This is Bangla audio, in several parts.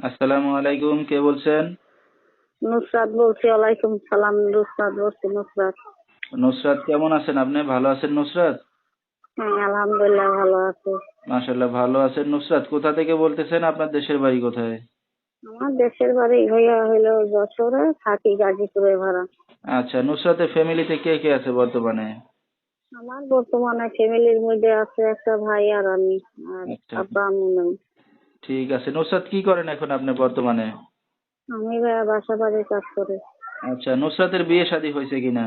আসসালামু আলাইকুম কে বলছেন? নুসরাত বলছি ওয়ালাইকুম সালাম নুসরাত বলছি নুসরাত। নুসরাত কেমন আছেন আপনি? ভালো আছেন নুসরাত? আলহামদুলিল্লাহ ভালো আছি। মাশাল্লাহ ভালো আছেন নুসরাত? কোথা থেকে বলতেছেন আপনার দেশের বাড়ি কোথায়? আমার দেশের বাড়ি হইয়া হইল যশোরে থাকি গাজীপুরে ভাড়া। আচ্ছা নুসরাতের ফ্যামিলিতে কে কে আছে বর্তমানে? আমার বর্তমানে ফ্যামিলির মধ্যে আছে একটা ভাই আর আমি আর আচ্ছা। আব্বা আম্মু ঠিক আছে। নুসরাত কি করেন এখন আপনি বর্তমানে? আমি ভাইয়া বাসা বাড়ির কাজ করি। আচ্ছা নুসরাতের বিয়ে শাদী হয়েছে কিনা?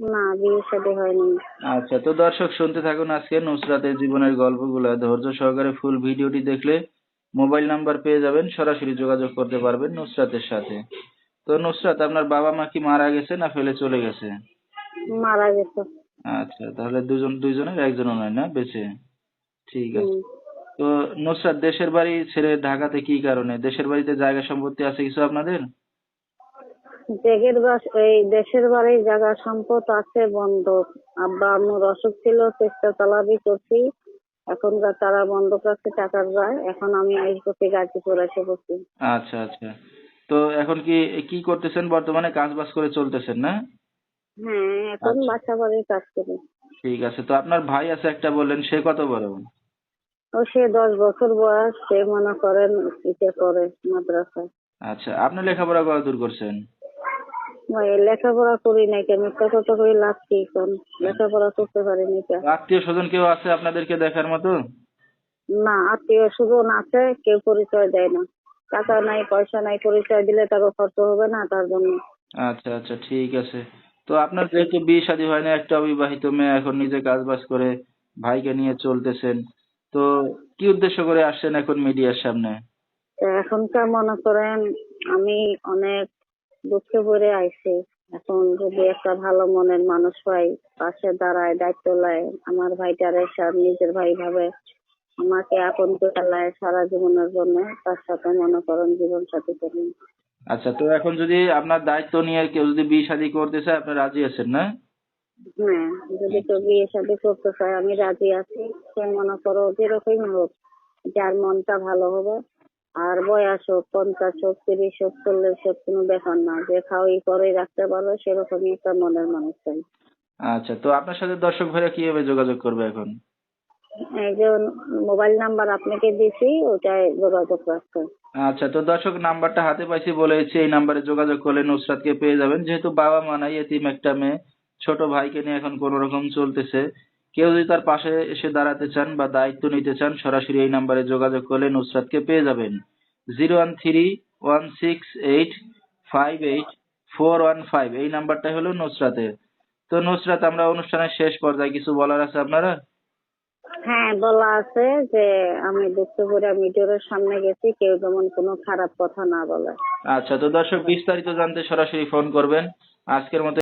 না বিয়ে শাদী হয়নি। আচ্ছা তো দর্শক শুনতে থাকুন আজকে নুসরাতের জীবনের গল্পগুলো। ধৈর্য সহকারে ফুল ভিডিওটি দেখলে মোবাইল নাম্বার পেয়ে যাবেন সরাসরি যোগাযোগ করতে পারবেন নুসরাতের সাথে। তো নুসরাত আপনার বাবা মা কি মারা গেছে না ফেলে চলে গেছে? মারা গেছে। আচ্ছা তাহলে দুজন দুইজনের একজনও নয় না বেঁচে? ঠিক আছে। তো নুসরাত দেশের বাড়ি ছেড়ে ঢাকাতে কি কারণে? দেশের বাড়িতে জায়গা সম্পত্তি আছে কিছু আপনাদের? দেশের এই দেশের বাড়ি জায়গা সম্পদ আছে বন্ধক আব্বা আম্মুর অসুখ ছিল চেষ্টা চালাবি করছি। এখনকার তারা বন্ধক রাখছে টাকার যায় এখন আমি এই করতে গাজীপুর এসে বসি আচ্ছা আচ্ছা। তো এখন কি কি করতেছেন বর্তমানে? কাজ বাজ করে চলতেছেন না? হ্যাঁ এখন আচ্ছা। বাসা বাড়ির কাজ করি। ঠিক আছে। তো আপনার ভাই আছে একটা বললেন সে কত বড়? ও সে দশ বছর বয়স সে মনে করেন ইতে করে মাদ্রাসায়। আচ্ছা আপনি লেখাপড়া কত দূর করছেন? ভাই লেখাপড়া করি নাই কেন? কথা কই লাভ কি কোন? লেখাপড়া করতে পারিনি আত্মীয় স্বজন কেউ আছে আপনাদেরকে দেখার মতো? না আত্মীয় স্বজন আছে কেউ পরিচয় দেয় না। টাকা নাই পয়সা নাই পরিচয় দিলে টাকা খরচ হবে না তার জন্য। আচ্ছা আচ্ছা ঠিক আছে। তো আপনার যেহেতু বিয়ে শাদী হয় না একটা অবিবাহিত মেয়ে এখন নিজে কাজ বাজ করে ভাইকে নিয়ে চলতেছেন তো কি উদ্দেশ্য করে আসছেন এখন মিডিয়ার সামনে? তো এখনকার মনে করেন আমি অনেক দুঃখে পড়ে আইছি। এখন যদি একটা ভালো মনের মানুষ পাই পাশে দাঁড়ায় দায়িত্ব নেয় আমার ভাইটারে সব নিজের ভাই ভাবে আমাকে আপন করে সারা জীবনের জন্য তার সাথে মনে করেন জীবন সাথী করি। আচ্ছা তো এখন যদি আপনার দায়িত্ব নিয়ে কেউ যদি বিয়ে শাদী করতে চায় আপনি রাজি আছেন না? হ্যাঁ যদি কেউ বিয়ে শাদী করতে চায় আমি রাজি আছি। সে মনে করো যেরকমই হোক যার মনটা ভালো হবে। আর বয়স হোক পঞ্চাশ হোক তিরিশ হোক চল্লিশ হোক কোনো ব্যাপার না। যে খাওয়াই করে রাখতে পারো সেরকমই একটা মনের মানুষ চাই। আচ্ছা তো আপনার সাথে দর্শক ভাইরা কীভাবে যোগাযোগ করবে এখন? এই যে মোবাইল নাম্বার আপনাকে দিছি ওটায় যোগাযোগ রাখতে আচ্ছা তো দর্শক নাম্বারটা হাতে পাইছি বলেছি এই নাম্বারে যোগাযোগ করলে নুসরাতকে পেয়ে যাবেন। যেহেতু বাবা মা নাই এতিম একটা মেয়ে। ছোট ভাইকে নিয়ে এখন কোন রকম চলতেছে। কেউ যদি তার পাশে এসে দাঁড়াতে চান বা দায়িত্ব নিতে চান সরাসরি এই নাম্বারে যোগাযোগ করলে নুসরাতকে পেয়ে যাবেন। Zero one three one six eight five eight four one five এই নাম্বারটা হলো নুসরাতের। তো নুসরাত আমরা অনুষ্ঠানের শেষ পর্যায়ে কিছু বলার আছে আপনারা? হ্যাঁ বলা আছে যে আমি দুঃখপুরে মিডিয়ার সামনে গেছি কেউ যেমন কোনো খারাপ কথা না বলে। আচ্ছা তো দর্শক বিস্তারিত জানতে সরাসরি ফোন করবেন। আজকের মতো